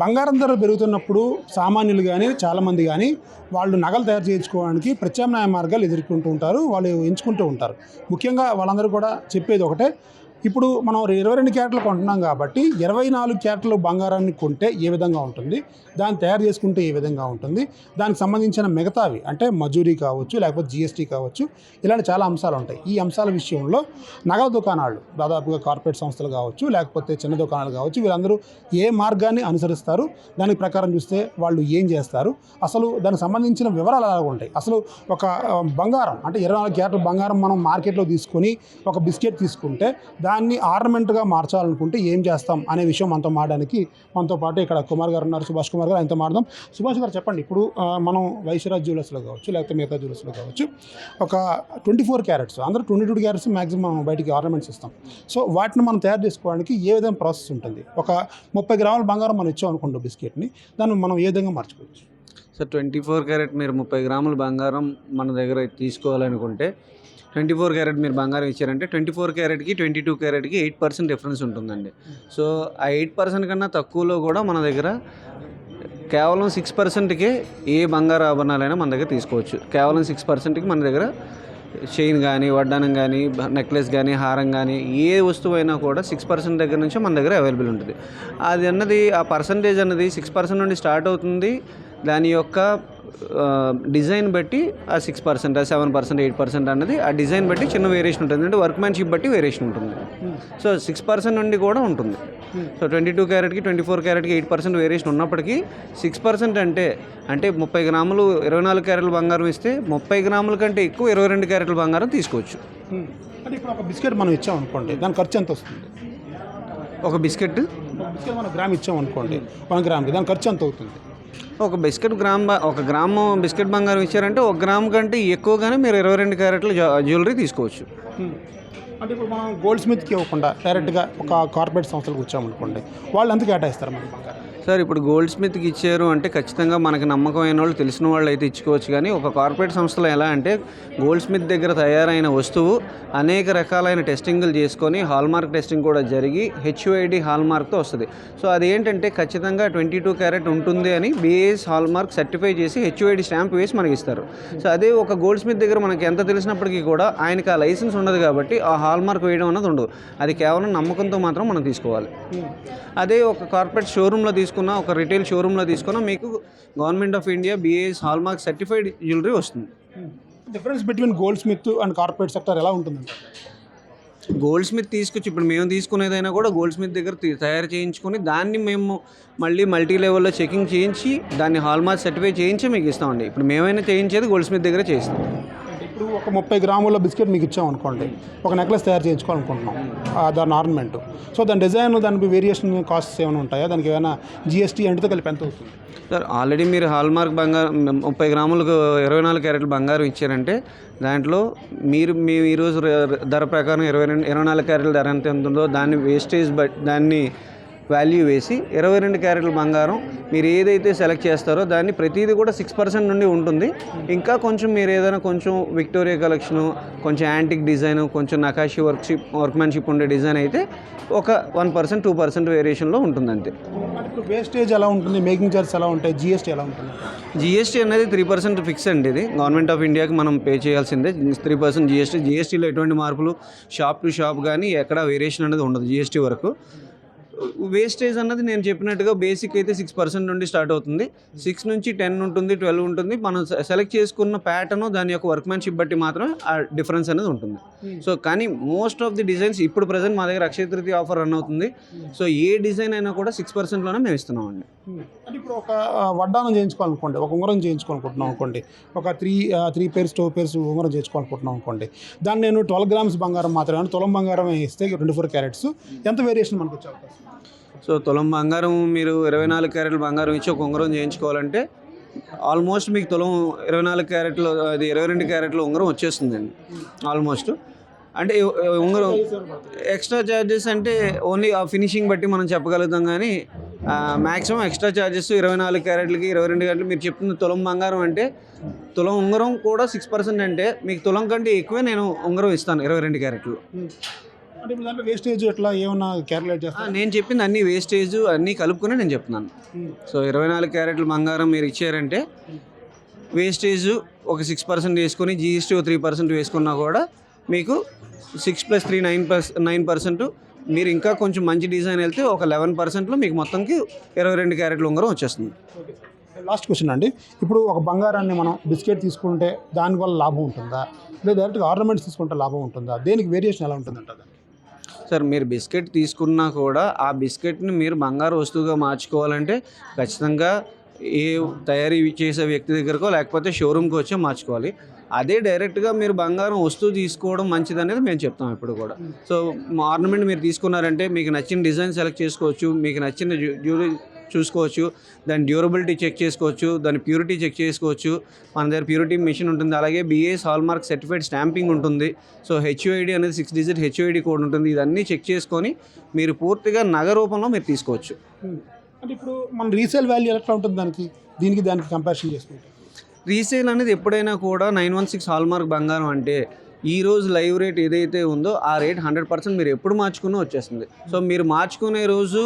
బంగారం ధర పెరుగుతున్నప్పుడు సామాన్యులు కానీ చాలామంది కానీ వాళ్ళు నగలు తయారు చేయించుకోవడానికి ప్రత్యామ్నాయ మార్గాలు ఎదుర్కొంటూ ఉంటారు వాళ్ళు ఎంచుకుంటూ ఉంటారు. ముఖ్యంగా వాళ్ళందరూ కూడా చెప్పేది ఒకటే ఇప్పుడు మనం ఇరవై రెండు క్యారెట్లు కొంటున్నాం కాబట్టి ఇరవై నాలుగు క్యారెట్లు బంగారాన్ని కొంటే ఏ విధంగా ఉంటుంది? దాన్ని తయారు చేసుకుంటే ఏ విధంగా ఉంటుంది? దానికి సంబంధించిన మిగతావి అంటే మజూరీ కావచ్చు లేకపోతే జిఎస్టీ కావచ్చు ఇలాంటి చాలా అంశాలు ఉంటాయి. ఈ అంశాల విషయంలో నగల దుకాణాలు దాదాపుగా కార్పొరేట్ సంస్థలు కావచ్చు లేకపోతే చిన్న దుకాణాలు కావచ్చు వీళ్ళందరూ ఏ మార్గాన్ని అనుసరిస్తారు? దాని ప్రకారం చూస్తే వాళ్ళు ఏం చేస్తారు? అసలు దానికి సంబంధించిన వివరాలు ఎలా ఉంటాయి? అసలు ఒక బంగారం అంటే ఇరవై నాలుగు క్యారెట్ల బంగారం మనం మార్కెట్లో తీసుకొని ఒక బిస్కెట్ తీసుకుంటే దాన్ని ఆర్నమెంట్గా మార్చాలనుకుంటే ఏం చేస్తాం అనే విషయం మనతో మాడడానికి మనతో పాటు ఇక్కడ కుమార్ గారు ఉన్నారు సుభాష్ కుమార్ గారు ఆయనతో మాడదాం సుభాష్ గారు చెప్పండి ఇప్పుడు మనం వైశ్యరాజ్ జ్యువెలర్స్లో కావచ్చు లేకపోతే మిగతా జ్యువెలర్స్లో కావచ్చు ఒక ట్వంటీ ఫోర్ క్యారెట్స్ అందరూ ట్వంటీ టూ క్యారెట్స్ మ్యాక్సిమం మనం బయటికి ఆర్నమెంట్స్ ఇస్తాం. సో వాటిని మనం తయారు చేసుకోవడానికి ఏ విధంగా ప్రాసెస్ ఉంటుంది? ఒక ముప్పై గ్రాముల బంగారం మనం ఇచ్చాం అనుకోండి బిస్కెట్ని దాన్ని మనం ఏ విధంగా మార్చుకోవచ్చు? సార్ ట్వంటీ ఫోర్ క్యారెట్ మీరు ముప్పై గ్రాముల బంగారం మన దగ్గర తీసుకోవాలనుకుంటే ట్వంటీ ఫోర్ క్యారెట్ మీరు బంగారం ఇచ్చారంటే ట్వంటీ ఫోర్ క్యారెట్కి ట్వంటీ టూ క్యారెట్కి ఎయిట్ పర్సెంట్ డిఫరెన్స్ ఉంటుందండి. సో ఆ ఎయిట్ పర్సెంట్ కన్నా తక్కువలో కూడా మన దగ్గర కేవలం సిక్స్ పర్సెంట్కే ఏ బంగారు ఆభరణాలైనా మన దగ్గర తీసుకోవచ్చు. కేవలం సిక్స్ పర్సెంట్కి మన దగ్గర చైన్ కానీ వడ్డానం కానీ నెక్లెస్ కానీ హారం కానీ ఏ వస్తువు అయినా కూడా సిక్స్ పర్సెంట్ దగ్గర నుంచి మన దగ్గర అవైలబుల్ ఉంటుంది. అది అన్నది ఆ పర్సంటేజ్ అన్నది సిక్స్ పర్సెంట్ నుండి స్టార్ట్ అవుతుంది. దాని యొక్క డిజైన్ బట్టి ఆ సిక్స్ పర్సెంట్ ఆ సెవెన్ పర్సెంట్ ఎయిట్ పర్సెంట్ అన్నది ఆ డిజైన్ బట్టి చిన్న వేరియేషన్ ఉంటుంది. అంటే వర్క్మ్యాన్షిప్ బట్టి వేరియేషన్ ఉంటుంది. సో సిక్స్ పర్సెంట్ నుండి కూడా ఉంటుంది. సో ట్వంటీ టూ క్యారెట్కి ట్వంటీ ఫోర్ క్యారెట్కి ఎయిట్ పర్సెంట్ వేరియేషన్ ఉన్నప్పటికీ సిక్స్ పర్సెంట్ అంటే అంటే ముప్పై గ్రాములు ఇరవై నాలుగు క్యారెట్ల బంగారం ఇస్తే ముప్పై గ్రాముల కంటే ఎక్కువ ఇరవై రెండు క్యారెట్ల బంగారం తీసుకోవచ్చు. అంటే ఇప్పుడు ఒక బిస్కెట్ మనం ఇచ్చాం అనుకోండి దాని ఖర్చు ఎంత వస్తుంది? ఒక బిస్కెట్? బిస్కెట్ మనం గ్రామ్ ఇచ్చాం అనుకోండి వన్ గ్రామ్కి దాని ఖర్చు ఎంత అవుతుంది? ఒక బిస్కెట్ గ్రామ్ ఒక గ్రాము బిస్కెట్ బంగారం ఇచ్చారంటే ఒక గ్రామ్ కంటే ఎక్కువగానే మీరు ఇరవై రెండు క్యారెట్ల జ్యువెలరీ తీసుకోవచ్చు. అంటే ఇప్పుడు మనం గోల్డ్ స్మిత్కి ఇవ్వకుండా డైరెక్ట్గా ఒక కార్పొరేట్ సంస్థలకు వచ్చామనుకోండి వాళ్ళు ఎంత కేటాయిస్తారు మనకి బంగారం సార్ ఇప్పుడు గోల్డ్ స్మిత్కి ఇచ్చారు అంటే ఖచ్చితంగా మనకి నమ్మకమైన వాళ్ళు తెలిసిన వాళ్ళు అయితే ఇచ్చుకోవచ్చు. కానీ ఒక కార్పొరేట్ సంస్థలో ఎలా అంటే గోల్డ్ స్మిత్ దగ్గర తయారైన వస్తువు అనేక రకాలైన టెస్టింగ్లు చేసుకొని హాల్మార్క్ టెస్టింగ్ కూడా జరిగి హెచ్యుఐడి హాల్మార్క్తో వస్తుంది. సో అది ఏంటంటే ఖచ్చితంగా ట్వంటీ టూ క్యారెట్ ఉంటుంది అని బిఏఎస్ హాల్మార్క్ సర్టిఫై చేసి హెచ్యుఐడి స్టాంప్ వేసి మనకి ఇస్తారు. సో అదే ఒక గోల్డ్ స్మిత్ దగ్గర మనకి ఎంత తెలిసినప్పటికీ కూడా ఆయనకి ఆ లైసెన్స్ ఉండదు కాబట్టి ఆ హాల్మార్క్ వేయడం అన్నది ఉండదు. అది కేవలం నమ్మకంతో మాత్రం మనం తీసుకోవాలి. అదే ఒక కార్పొరేట్ షోరూంలో తీసుకున్న ఒక రిటైల్ షోరూంలో తీసుకున్న మీకు government of India BIS hallmark certified jewellery వస్తుంది. Difference between goldsmith and corporate sector ఎలా ఉంటుందండి? గోల్డ్ స్మిత్ తీసుకొచ్చి ఇప్పుడు మేము తీసుకునేదైనా కూడా గోల్డ్ స్మిత్ దగ్గర తయారు చేయించుకొని దాన్ని మేము మళ్ళీ మల్టీ లెవెల్లో చెకింగ్ చేయించి దాన్ని హాల్మార్క్ సర్టిఫై చేయించి మీకు ఇస్తామండి. ఇప్పుడు మేమైనా చేయించేది గోల్డ్ స్మిత్ దగ్గర చేయిస్తాం. అంటే ఇప్పుడు ఒక ముప్పై గ్రాముల బిస్కెట్ మీకు ఇచ్చాం అనుకోండి. ఒక నెక్లెస్ తయారు చేయించుకోవాలనుకుంటున్నాం. దాని ఆర్నమెంట్ సో దాని డిజైన్ దానికి వేరియేషన్ కాస్ట్స్ ఏమైనా ఉంటాయా? దానికి ఏమైనా జిఎస్టీ అంటే కలిపి ఎంత అవుతుంది? సార్ ఆల్రెడీ మీరు హాల్మార్క్ బంగారం ముప్పై గ్రాములకు ఇరవై నాలుగు క్యారెట్లు బంగారం ఇచ్చారంటే దాంట్లో మీరు మీ ఈరోజు ధర ప్రకారం ఇరవై రెండు ఇరవై నాలుగు క్యారెట్ల ధర ఎంత ఉందో దాన్ని వేస్టేజ్ బట్ దాన్ని వాల్యూ వేసి ఇరవై రెండు క్యారెట్ల బంగారం మీరు ఏదైతే సెలెక్ట్ చేస్తారో దాన్ని ప్రతిదీ కూడా సిక్స్ పర్సెంట్ నుండి ఉంటుంది. ఇంకా కొంచెం మీరు ఏదైనా కొంచెం విక్టోరియా కలెక్షను కొంచెం యాంటిక్ డిజైన్ కొంచెం నకాషి వర్క్షిప్ వర్క్మ్యాన్షిప్ ఉండే డిజైన్ అయితే ఒక వన్ పర్సెంట్ టూ పర్సెంట్ వేరియేషన్లో ఉంటుంది అంతే వేస్టేజ్ ఎలా ఉంటుంది? మేకింగ్ చార్జెస్ ఎలా ఉంటాయి? జిఎస్టీ ఎలా ఉంటుంది? జిఎస్టీ అనేది త్రీ పర్సెంట్ ఫిక్స్ అండి ఇది. గవర్నమెంట్ ఆఫ్ ఇండియాకి మనం పే చేయాల్సిందే. త్రీ పర్సెంట్ జిఎస్టీ జిఎస్టీలో ఎటువంటి మార్పులు? షాప్ టు షాప్ కానీ ఎక్కడ వేరియేషన్ అనేది ఉండదు జిఎస్టీ వరకు. వేస్టేజ్ అన్నది నేను చెప్పినట్టుగా బేసిక్ అయితే సిక్స్ పర్సెంట్ నుండి స్టార్ట్ అవుతుంది. సిక్స్ నుంచి టెన్ ఉంటుంది ట్వెల్వ్ ఉంటుంది. మనం సెలెక్ట్ చేసుకున్న ప్యాటర్న్ దాని యొక్క వర్క్మ్యాన్షిప్ బట్టి మాత్రమే ఆ డిఫరెన్స్ అనేది ఉంటుంది. సో కానీ మోస్ట్ ఆఫ్ ది డిజైన్స్ ఇప్పుడు ప్రజెంట్ మా దగ్గర అక్షయ తృతీయ ఆఫర్ రన్ అవుతుంది. సో ఏ డిజైన్ అయినా కూడా సిక్స్ పర్సెంట్లోనే మేము ఇస్తున్నామండి. అంటే ఇప్పుడు ఒక వడ్డానం చేయించుకోవాలనుకోండి ఒక ఉంగరం చేయించుకోవాలనుకుంటున్నాం అనుకోండి ఒక three three pairs two pairs ఉంగరం చేయించుకోవాలనుకుంటున్నాం అనుకోండి దాన్ని నేను ట్వెల్వ్ గ్రామ్స్ బంగారం మాత్రమే తులం బంగారం ఇస్తే రెండు ఫోర్ క్యారెట్స్ ఎంత వేరియేషన్ మనకు వచ్చే అవకాశం? సో తులం బంగారం మీరు ఇరవై నాలుగు క్యారెట్ల బంగారం ఇచ్చి ఒక ఉంగరం చేయించుకోవాలంటే ఆల్మోస్ట్ మీకు తులం ఇరవై నాలుగు క్యారెట్లు అది ఇరవై రెండు క్యారెట్ల ఉంగరం వచ్చేస్తుందండి ఆల్మోస్ట్ అంటే ఉంగరం ఎక్స్ట్రా ఛార్జెస్ అంటే ఓన్లీ ఆ ఫినిషింగ్ బట్టి మనం చెప్పగలుగుతాం కానీ మ్యాక్సిమం ఎక్స్ట్రా ఛార్జెస్ ఇరవై నాలుగు క్యారెట్లకి ఇరవై రెండు క్యారెట్లు మీరు చెప్తున్న తులం బంగారం అంటే తులం ఉంగరం కూడా సిక్స్ పర్సెంట్ అంటే మీకు తులం కంటే ఎక్కువే నేను ఉంగరం ఇస్తాను ఇరవై రెండు క్యారెట్లు. అంటే ఇప్పుడు దాంట్లో వేస్టేజ్ ఎట్లా ఏమన్నా క్యాలిక్యులేట్ ఆ, చేస్తారు? నేను చెప్పింది అన్ని వేస్టేజ్ అన్నీ కలుపుకొని నేను చెప్తున్నాను. సో ఇరవై నాలుగు క్యారెట్ల బంగారం మీరు ఇచ్చారంటే వేస్టేజ్ ఒక సిక్స్ పర్సెంట్ వేసుకొని జీఎస్టీ త్రీ పర్సెంట్ వేసుకున్నా కూడా మీకు six plus three nine per nine percent మీరు ఇంకా కొంచెం మంచి డిజైన్ వెళ్తే ఒక లెవెన్ పర్సెంట్లో మీకు మొత్తంకి ఇరవై రెండు క్యారెట్ల ఉంగరం వచ్చేస్తుంది. లాస్ట్ క్వశ్చన్ అండి. ఇప్పుడు ఒక బంగారాన్ని మనం బిస్కెట్ తీసుకుంటే దానివల్ల లాభం ఉంటుందా? లేదా డైరెక్ట్గా ఆర్నమెంట్స్ తీసుకుంటే లాభం ఉంటుందా? దేనికి వేరియేషన్ ఎలా ఉంటుంది అంటారు సార్ మీరు బిస్కెట్ తీసుకున్నా కూడా ఆ బిస్కెట్ని మీరు బంగారు వస్తువుగా మార్చుకోవాలంటే ఖచ్చితంగా ఏ తయారీ చేసే వ్యక్తి దగ్గరకో లేకపోతే షోరూమ్కి వచ్చో మార్చుకోవాలి. అదే డైరెక్ట్గా మీరు బంగారం వస్తువు తీసుకోవడం మంచిది అనేది మేము చెప్తాం ఇప్పుడు కూడా. సో ఆర్నమెంట్ మీరు తీసుకున్నారంటే మీకు నచ్చిన డిజైన్ సెలెక్ట్ చేసుకోవచ్చు మీకు నచ్చిన జ్యూరీ చూసుకోవచ్చు దాని డ్యూరబిలిటీ చెక్ చేసుకోవచ్చు దాని ప్యూరిటీ చెక్ చేసుకోవచ్చు. మన దగ్గర ప్యూరిటీ మిషన్ ఉంటుంది అలాగే బిఏఎస్ హాల్మార్క్ సర్టిఫైడ్ స్టాంపింగ్ ఉంటుంది. సో హెచ్ఓఐడి అనేది సిక్స్ డిజిట్ హెచ్ఓఐడి కోడ్ ఉంటుంది. ఇదన్నీ చెక్ చేసుకొని మీరు పూర్తిగా నగ రూపంలో మీరు తీసుకోవచ్చు. అంటే ఇప్పుడు మన రీసేల్ వాల్యూ ఎట్లా ఉంటుంది దానికి? దీనికి దానికి కంపారిజన్ చేసుకుంటే. రీసేల్ అనేది ఎప్పుడైనా కూడా నైన్ వన్ సిక్స్ హాల్మార్క్ బంగారం అంటే ఈ రోజు లైవ్ రేట్ ఏదైతే ఉందో ఆ రేట్ హండ్రెడ్ పర్సెంట్ మీరు ఎప్పుడు మార్చుకున్నా వచ్చేస్తుంది. సో మీరు మార్చుకునే రోజు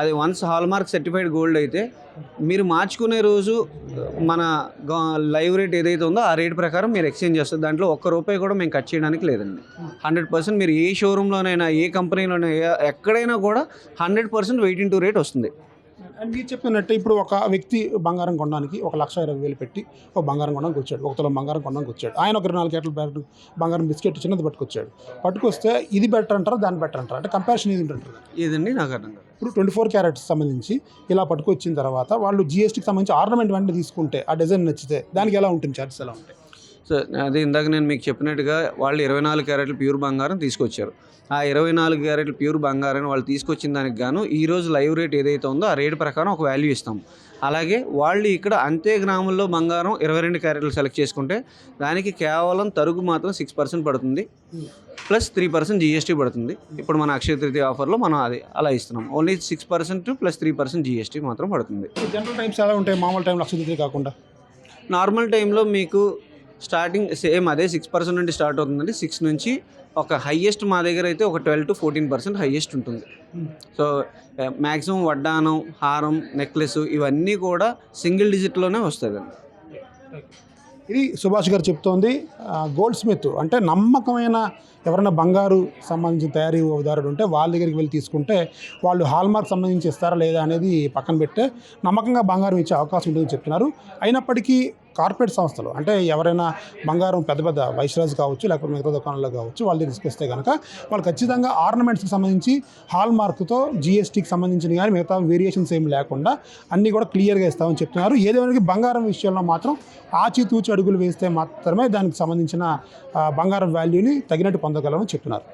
అది వన్స్ హాల్మార్క్ సర్టిఫైడ్ గోల్డ్ అయితే మీరు మార్చుకునే రోజు మన లైవ్ రేట్ ఏదైతే ఉందో ఆ రేట్ ప్రకారం మీరు ఎక్స్చేంజ్ చేస్తారు. దాంట్లో ఒక్క రూపాయి కూడా మేము కట్ చేయడానికి లేదండి. హండ్రెడ్ పర్సెంట్ మీరు ఏ షోరూంలోనైనా ఏ కంపెనీలోనైనా ఎక్కడైనా కూడా hundred percent weighting to rate వస్తుంది. అండ్ మీరు చెప్పినట్టు ఇప్పుడు ఒక వ్యక్తి బంగారం కొనడానికి ఒక లక్ష ఇరవై వేలు పెట్టి ఒక బంగారం కొనడానికి వచ్చాడు. ఒక తులం బంగారం కొనడానికి వచ్చాడు. ఆయన ఒక నాలుగు కేట్ల బ్యాట్ బంగారం బిస్కెట్ చిన్నది పట్టుకొచ్చాడు. పట్టుకొస్తే ఇది బెటర్ అంటారా దాన్ని బెటర్ అంటారా? అంటే కంపారిజన్ ఇది ఉంటుంది? ఇదండి నాకు అర్థం కాదు. ఇప్పుడు ట్వంటీ ఫోర్ క్యారెట్స్ సంబంధించి ఇలా పట్టుకొచ్చిన తర్వాత వాళ్ళు జిఎస్టీకి సంబంధించి ఆర్నమెంట్ వెంటనే తీసుకుంటే ఆ డిజైన్ నచ్చితే దానికి ఎలా ఉంటుంది? చార్జెస్ ఎలా ఉంటాయి? సో అదే ఇందాక నేను మీకు చెప్పినట్టుగా వాళ్ళు ఇరవై నాలుగు క్యారెట్లు ప్యూర్ బంగారం తీసుకొచ్చారు. ఆ ఇరవై నాలుగు క్యారెట్లు ప్యూర్ బంగారం వాళ్ళు తీసుకొచ్చిన దానికి గాను ఈ రోజు లైవ్ రేట్ ఏదైతే ఉందో ఆ రేట్ ప్రకారం ఒక వాల్యూ ఇస్తాం. అలాగే వాళ్ళు ఇక్కడ అంతే గ్రాముల్లో బంగారం ఇరవై రెండు క్యారెట్లు సెలెక్ట్ చేసుకుంటే దానికి కేవలం తరుగు మాత్రం సిక్స్ పర్సెంట్ పడుతుంది. ప్లస్ త్రీ పర్సెంట్ జీఎస్టీ పడుతుంది. ఇప్పుడు మన అక్షయ తృతీయ ఆఫర్లో మనం అది అలా ఇస్తున్నాం. Only six percent plus three percent GST మాత్రం పడుతుంది. జనరల్ టైమ్స్ ఎలా ఉంటాయి? మామూలు టైం లక్ష రూపాయలు కాకుండా? నార్మల్ టైంలో మీకు స్టార్టింగ్ సేమ్ అదే సిక్స్ పర్సెంట్ నుండి స్టార్ట్ అవుతుందండి. సిక్స్ నుంచి ఒక హయ్యెస్ట్ మా దగ్గర అయితే ఒక twelve to fourteen percent highest ఉంటుంది. సో మ్యాక్సిమం వడ్డానం హారం నెక్లెస్ ఇవన్నీ కూడా సింగిల్ డిజిట్లోనే వస్తుందండి ఇది సుభాష్ గారు చెప్తోంది గోల్డ్ స్మిత్ అంటే నమ్మకమైన ఎవరైనా బంగారు సంబంధించిన తయారీ ఉదాహరణ ఉంటే వాళ్ళ దగ్గరికి వెళ్ళి తీసుకుంటే వాళ్ళు హాల్మార్క్ సంబంధించి ఇస్తారా లేదా అనేది పక్కన పెట్టే నమ్మకంగా బంగారం ఇచ్చే అవకాశం ఉంటుందని చెప్తున్నారు. అయినప్పటికీ కార్పొరేట్ సంస్థలు అంటే ఎవరైనా బంగారం పెద్ద పెద్ద వైశ్రాజ్ కావచ్చు లేకపోతే మిగతా దుకాణాల్లో కావచ్చు వాళ్ళు తీసుకొస్తే కనుక వాళ్ళు ఖచ్చితంగా ఆర్నమెంట్స్కి సంబంధించి హాల్ మార్క్తో జిఎస్టీకి సంబంధించిన కానీ మిగతా వేరియేషన్స్ ఏం లేకుండా అన్నీ కూడా క్లియర్గా ఇస్తామని చెప్తున్నారు. ఏదేమైనా బంగారం విషయంలో మాత్రం ఆచితూచి అడుగులు వేస్తే మాత్రమే దానికి సంబంధించిన బంగారం వాల్యూని తగినట్టు పొందగలమని చెప్తున్నారు.